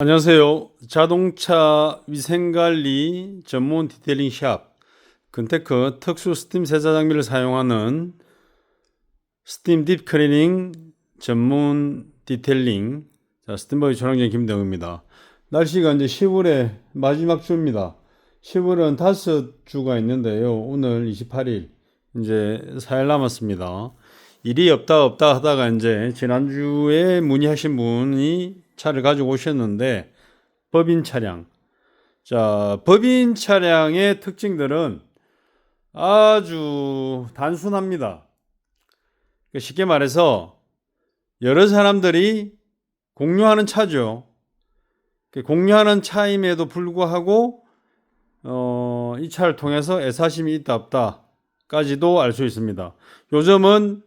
안녕하세요. 자동차 위생관리 전문 디테일링 샵 근테크 특수 스팀 세자 장비를 사용하는 스팀 딥 클리닝 전문 디테일링 자, 스팀버기 촬영장 김대웅입니다. 날씨가 이제 10월의 마지막 주입니다. 10월은 다섯 주가 있는데요. 오늘 28일 이제 4일 남았습니다. 일이 없다 없다 하다가 이제 지난주에 문의하신 분이 차를 가지고 오셨는데 법인 차량. 자, 법인 차량의 특징들은 아주 단순합니다. 그러니까 쉽게 말해서 여러 사람들이 공유하는 차죠. 그 공유하는 차임에도 불구하고 어, 이 차를 통해서 애사심이 있다 없다까지도 알 수 있습니다. 요즘은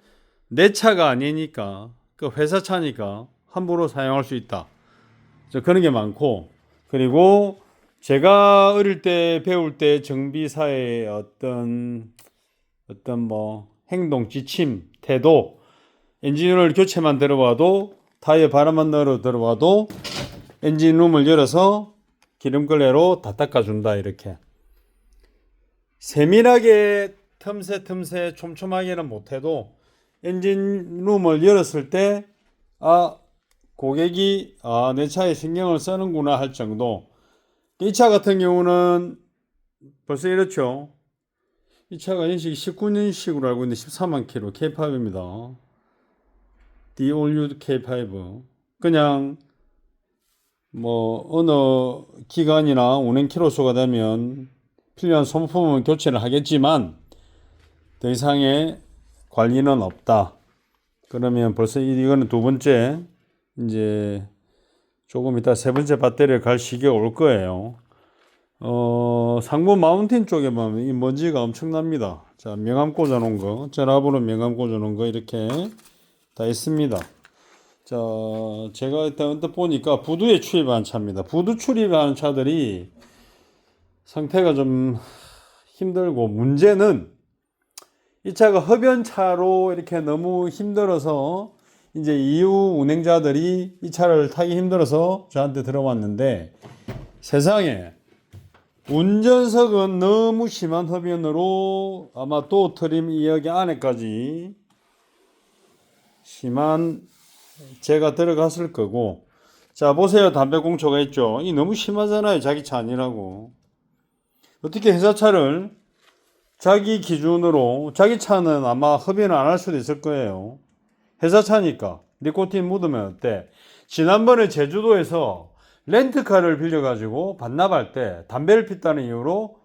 내 차가 아니니까 그 회사 차니까 함부로 사용할 수 있다. 저 그런 게 많고 그리고 제가 어릴 때 배울 때 정비사의 어떤 어떤 뭐 행동 지침 태도 엔진오일 교체만 들어와도 타이어 바람만 넣어 들어와도 엔진룸을 열어서 기름걸레로 다 닦아준다 이렇게. 세밀하게 틈새 틈새 촘촘하게는 못해도 엔진룸을 열었을 때 아 고객이 아 내 차에 신경을 쓰는구나 할 정도. 이 차 같은 경우는 벌써 이렇죠. 이 차가 연식이 19년식으로 알고 있는데 14만 킬로 K5입니다. The All New K5 그냥 뭐 어느 기간이나 운행 키로수가 되면 필요한 소모품은 교체를 하겠지만 더 이상의 관리는 없다. 그러면 벌써 이- 이거는 두 번째 이제 조금 이따 세 번째 배터리를 갈 시기가 올 거예요. 어, 상부 마운틴 쪽에 보면 이 먼지가 엄청납니다. 자, 명암 꽂아 놓은 거, 전압으로 명암 꽂아 놓은 거 이렇게 다 있습니다. 자, 제가 일단 언뜻 보니까 부두에 출입한 차입니다. 부두 출입하는 차들이 상태가 좀 힘들고 문제는 이 차가 흡연차로 이렇게 너무 힘들어서 이제 이후 운행자들이 이 차를 타기 힘들어서 저한테 들어왔는데 세상에 운전석은 너무 심한 흡연으로 아마 또 트림 이 여기 안에까지 심한 제가 들어갔을 거고. 자 보세요. 담배 공초가 있죠. 이 너무 심하잖아요. 자기 차 아니라고. 어떻게 회사 차를 자기 기준으로 자기 차는 아마 흡연을 안 할 수도 있을 거예요 회사 차니까 니코틴 묻으면 어때 지난번에 제주도에서 렌트카를 빌려가지고 반납할 때 담배를 피다는 이유로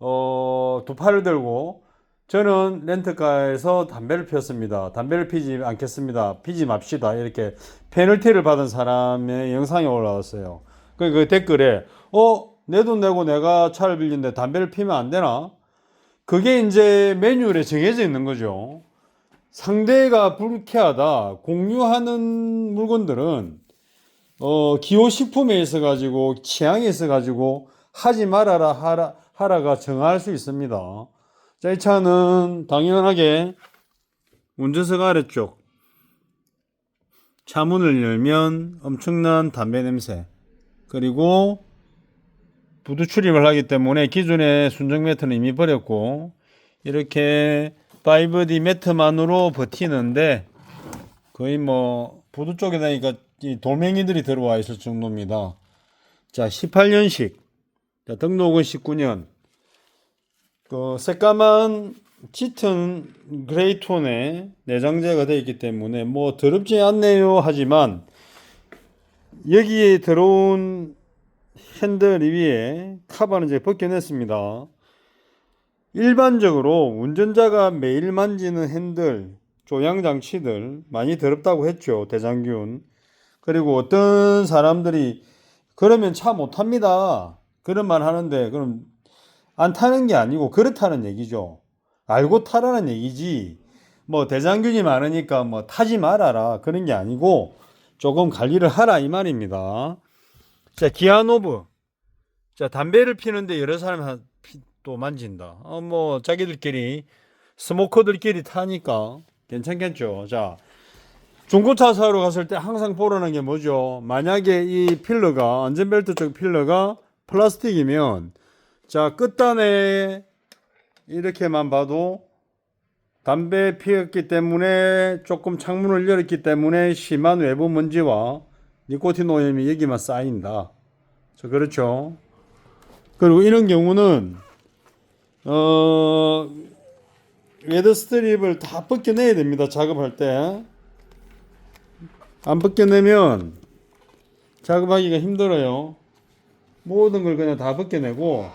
어, 두 팔을 들고 저는 렌트카에서 담배를 피웠습니다. 담배를 피지 않겠습니다. 피지 맙시다. 이렇게 페널티를 받은 사람의 영상이 올라왔어요. 그, 그 댓글에, 어, 내 돈 내고 내가 차를 빌린데 담배를 피면 안 되나? 그게 이제 매뉴얼에 정해져 있는 거죠. 상대가 불쾌하다. 공유하는 물건들은, 어, 기호식품에 있어 가지고, 취향에 있어 가지고, 하지 말아라, 하라, 하라가 정할 수 있습니다. 자, 이 차는 당연하게 운전석 아래쪽 차문을 열면 엄청난 담배 냄새 그리고 부두 출입을 하기 때문에 기존의 순정 매트는 이미 버렸고 이렇게 5D 매트만으로 버티는데 거의 뭐 부두 쪽에 다니까 이 돌멩이들이 들어와 있을 정도입니다. 자, 18년식. 자, 등록은 19년. 그 새까만 짙은 그레이 톤의 내장재가 되어 있기 때문에 뭐 더럽지 않네요 하지만 여기에 들어온 핸들 위에 카바는 이제 벗겨냈습니다. 일반적으로 운전자가 매일 만지는 핸들, 조향 장치들 많이 더럽다고 했죠. 대장균. 그리고 어떤 사람들이 그러면 차 못 탑니다. 그런 말 하는데 그럼 안 타는 게 아니고 그렇다는 얘기죠. 알고 타라는 얘기지. 뭐 대장균이 많으니까 뭐 타지 말아라 그런 게 아니고 조금 관리를 하라 이 말입니다. 자 기아노브. 자 담배를 피는데 여러 사람이 또 만진다. 어, 뭐 자기들끼리 스모커들끼리 타니까 괜찮겠죠. 자 중고차 사러 갔을 때 항상 보라는 게 뭐죠? 만약에 이 필러가 안전벨트 쪽 필러가 플라스틱이면 자 끝단에 이렇게만 봐도 담배 피웠기 때문에 조금 창문을 열었기 때문에 심한 외부 먼지와 니코틴 오염이 여기만 쌓인다. 저 그렇죠. 그리고 이런 경우는 어 웨더 스트립을 다 벗겨내야 됩니다. 작업할 때. 안 벗겨내면 작업하기가 힘들어요. 모든 걸 그냥 다 벗겨내고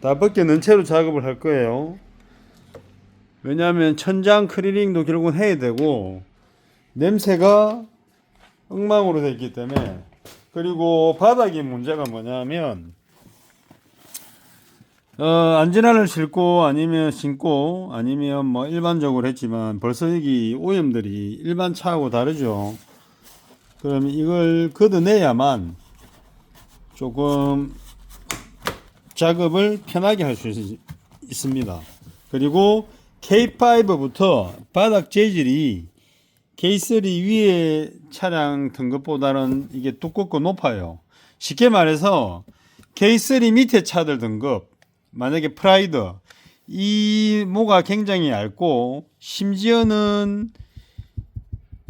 다 벗겨낸 채로 작업을 할 거예요. 왜냐하면 천장 클리닝도 결국은 해야 되고 냄새가 엉망으로 있기 때문에 그리고 바닥이 문제가 뭐냐면 어, 안진환을 싣고 아니면 신고 아니면 뭐 일반적으로 했지만 벌써 여기 오염들이 일반 차하고 다르죠. 그러면 이걸 걷어내야만 조금 작업을 편하게 할 수 있습니다. 그리고 K5부터 바닥 재질이 K3 위에 차량 등급보다는 이게 두껍고 높아요. 쉽게 말해서 K3 밑에 차들 등급 만약에 프라이드 이 모가 굉장히 얇고 심지어는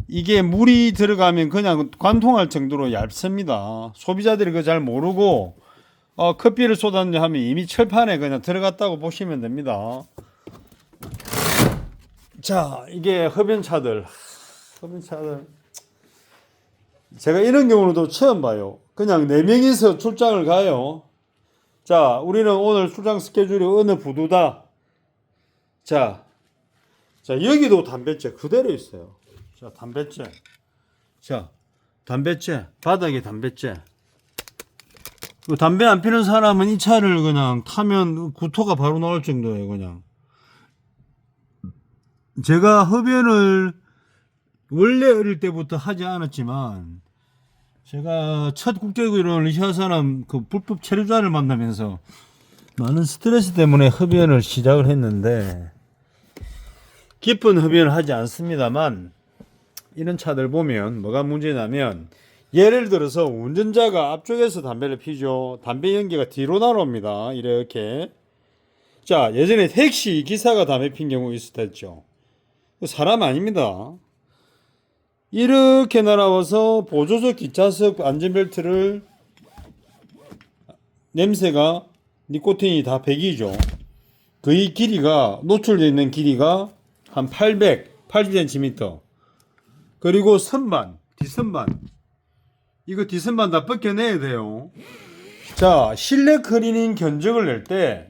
이게 물이 들어가면 그냥 관통할 정도로 얇습니다. 소비자들이 그거 잘 모르고 어, 커피를 쏟았냐 하면 이미 철판에 그냥 들어갔다고 보시면 됩니다. 자, 이게 흡연차들. 흡연차들. 제가 이런 경우도 처음 봐요. 그냥 네 명이서 출장을 가요. 자, 우리는 오늘 출장 스케줄이 어느 부두다. 자, 자, 여기도 담배째 그대로 있어요. 자, 담배째. 자, 담배째. 바닥에 담배째. 그 담배 안 피는 사람은 이 차를 그냥 타면 구토가 바로 나올 정도예요, 그냥. 제가 흡연을 원래 어릴 때부터 하지 않았지만 제가 첫 국제교류를 의사사람 그 불법 체류자를 만나면서 많은 스트레스 때문에 흡연을 시작을 했는데 깊은 흡연을 하지 않습니다만 이런 차들 보면 뭐가 문제냐면 예를 들어서 운전자가 앞쪽에서 담배를 피죠. 담배 연기가 뒤로 날아옵니다. 이렇게. 자, 예전에 택시 기사가 담배 핀 경우 있었죠. 사람 아닙니다. 이렇게 날아와서 보조석 뒷좌석 안전벨트를 냄새가 니코틴이 다 100이죠. 그의 길이가 노출되어 있는 길이가 한 800, 80cm. 그리고 선반, 뒷선반. 이거 뒷선반 다 벗겨내야 돼요. 자, 실내 클리닝 견적을 낼 때,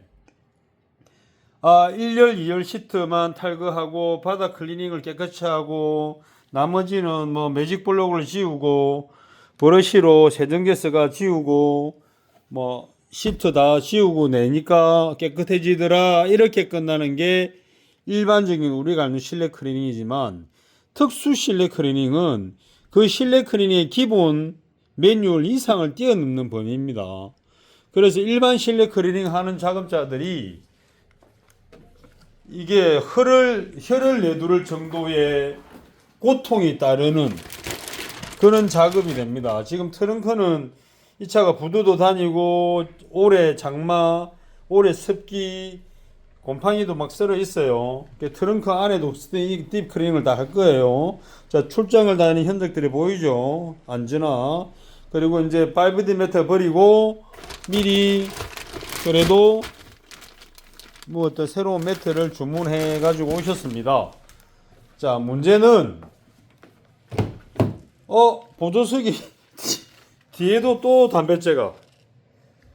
아, 1열, 2열 시트만 탈거하고, 바닥 클리닝을 깨끗이 하고, 나머지는 뭐 매직 블록을 지우고, 브러쉬로 세정제스가 지우고, 뭐, 시트 다 지우고 내니까 깨끗해지더라. 이렇게 끝나는 게 일반적인 우리가 아는 실내 클리닝이지만, 특수 실내 클리닝은 그 실내 클리닝의 기본 매뉴얼 이상을 뛰어넘는 범위입니다. 그래서 일반 실내 클리닝 하는 작업자들이 이게 혈을, 혈을 내두를 정도의 고통이 따르는 그런 작업이 됩니다. 지금 트렁크는 이 차가 부두도 다니고 올해 장마, 올해 습기, 곰팡이도 막 썰어 있어요. 그 트렁크 안에도 딥 클리닝을 다 할 거예요. 자, 출장을 다니는 현장들이 보이죠? 안전하. 그리고 이제 5D 매트 버리고 미리 그래도 뭐 어떤 새로운 매트를 주문해 가지고 오셨습니다. 자, 문제는 어, 보조석이 뒤에도 또 담배째가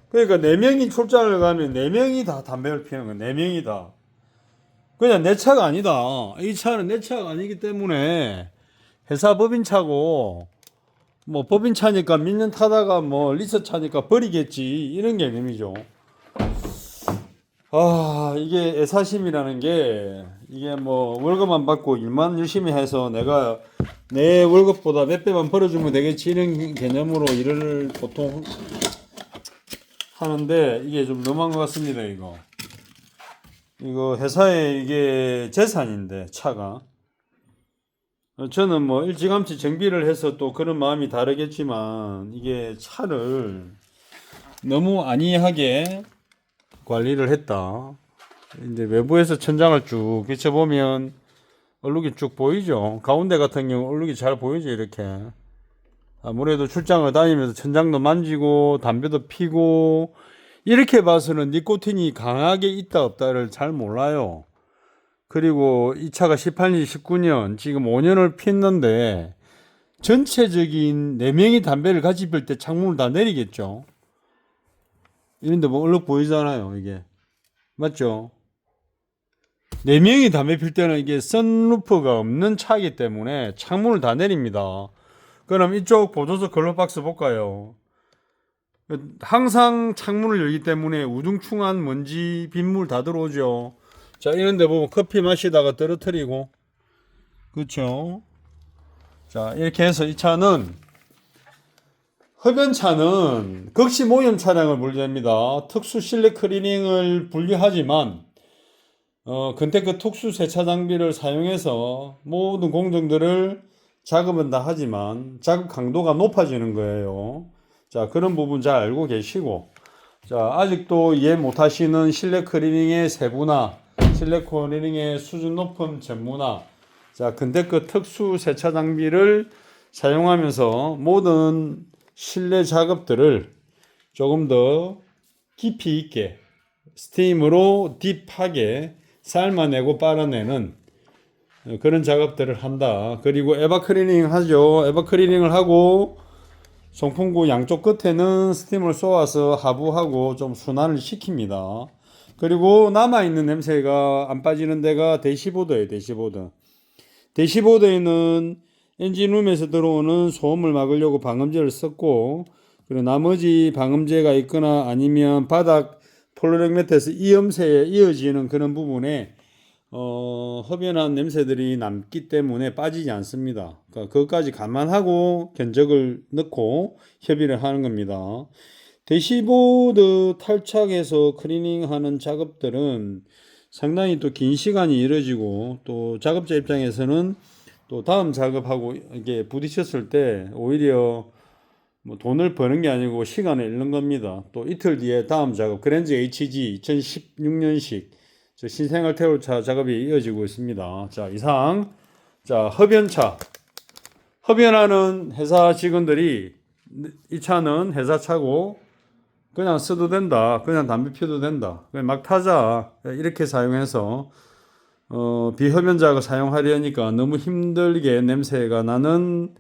그러니까 네 명이 출장을 가면 네 명이 다 담배를 피우는 거야. 네 명이 다. 그냥 내 차가 아니다. 이 차는 내 차가 아니기 때문에 회사 법인 차고 뭐 법인 차니까 몇 년 타다가 뭐 리스 차니까 버리겠지 이런 개념이죠. 아 이게 애사심이라는 게 이게 뭐 월급 안 받고 일만 열심히 해서 내가 내 월급보다 몇 배만 벌어주면 되겠지 이런 개념으로 일을 보통 하는데 이게 좀 너무한 것 같습니다 이거. 이거 회사에 이게 재산인데 차가. 어, 저는 뭐 일찌감치 정비를 해서 또 그런 마음이 다르겠지만 이게 차를 너무 안이하게 관리를 했다. 이제 외부에서 천장을 쭉 비춰보면 얼룩이 쭉 보이죠. 가운데 같은 경우 얼룩이 잘 보이죠. 이렇게. 아무래도 출장을 다니면서 천장도 만지고 담배도 피고 이렇게 봐서는 니코틴이 강하게 있다 없다를 잘 몰라요. 그리고 이 차가 18년, 19년, 지금 5년을 피웠는데 전체적인 4명이 담배를 같이 필 때 창문을 다 내리겠죠. 이런데 뭐 얼룩 보이잖아요, 이게. 맞죠? 4명이 담배 필 때는 이게 선루프가 없는 차이기 때문에 창문을 다 내립니다. 그럼 이쪽 보조석 글로박스 볼까요? 항상 창문을 열기 때문에 우중충한 먼지, 빗물 다 들어오죠. 자, 이런데 보면 커피 마시다가 떨어뜨리고, 그렇죠. 자, 이렇게 해서 이 차는 흡연차는 극시 모형 차량을 분류합니다. 특수 실내 클리닝을 분류하지만 어, 근데그 특수 세차 장비를 사용해서 모든 공정들을 작업은 다 하지만 작업 강도가 높아지는 거예요. 자, 그런 부분 잘 알고 계시고 자, 아직도 이해 못 하시는 실내 클리닝의 세분화, 실내 클리닝의 수준 높은 전문화. 자, 근데 그 특수 세차 장비를 사용하면서 모든 실내 작업들을 조금 더 깊이 있게 스팀으로 딥하게 삶아내고 빨아내는 그런 작업들을 한다. 그리고 에바 클리닝 하죠. 에바 클리닝을 하고 송풍구 양쪽 끝에는 스팀을 쏘아서 하부하고 좀 순환을 시킵니다. 그리고 남아있는 냄새가 안 빠지는 데가 대시보드예요, 대시보드. 대시보드에는 엔진룸에서 들어오는 소음을 막으려고 방음제를 썼고, 그리고 나머지 방음제가 있거나 아니면 바닥 폴로렉 매트에서 이음새에 이어지는 그런 부분에 어, 흡연한 냄새들이 남기 때문에 빠지지 않습니다. 그러니까 그것까지 감안하고 견적을 넣고 협의를 하는 겁니다. 대시보드 탈착해서 클리닝하는 작업들은 상당히 또 긴 시간이 이뤄지고 또 작업자 입장에서는 또 다음 작업하고 이게 부딪혔을 때 오히려 뭐 돈을 버는 게 아니고 시간을 잃는 겁니다. 또 이틀 뒤에 다음 작업 그랜저 HG 2016년식 저 신생활 태울차 작업이 이어지고 있습니다. 자 이상 자 흡연차 흡연하는 회사 직원들이 이 차는 회사 차고 그냥 써도 된다. 그냥 담배 피워도 된다. 그냥 막 타자. 이렇게 사용해서 어, 비흡연자가 사용하려니까 너무 힘들게 냄새가 나는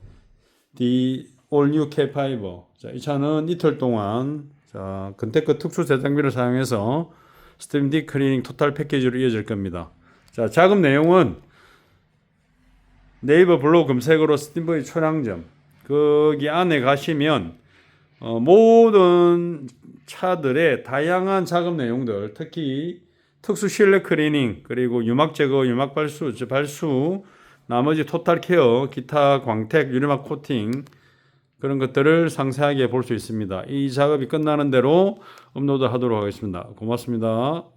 디올뉴 K5. 자, 이 차는 이틀 동안 자, 근태급 특수 세정비를 사용해서 스팀 디 클리닝 토탈 패키지로 이어질 겁니다. 자, 작업 내용은 네이버 블로그 검색으로 스팀보이 초량점 거기 안에 가시면 어, 모든 차들의 다양한 작업 내용들, 특히 특수 실내 클리닝, 그리고 유막 제거, 유막 발수, 저 발수, 나머지 토탈 케어, 기타 광택, 유리막 코팅 그런 것들을 상세하게 볼 수 있습니다. 이 작업이 끝나는 대로 업로드 하도록 하겠습니다. 고맙습니다.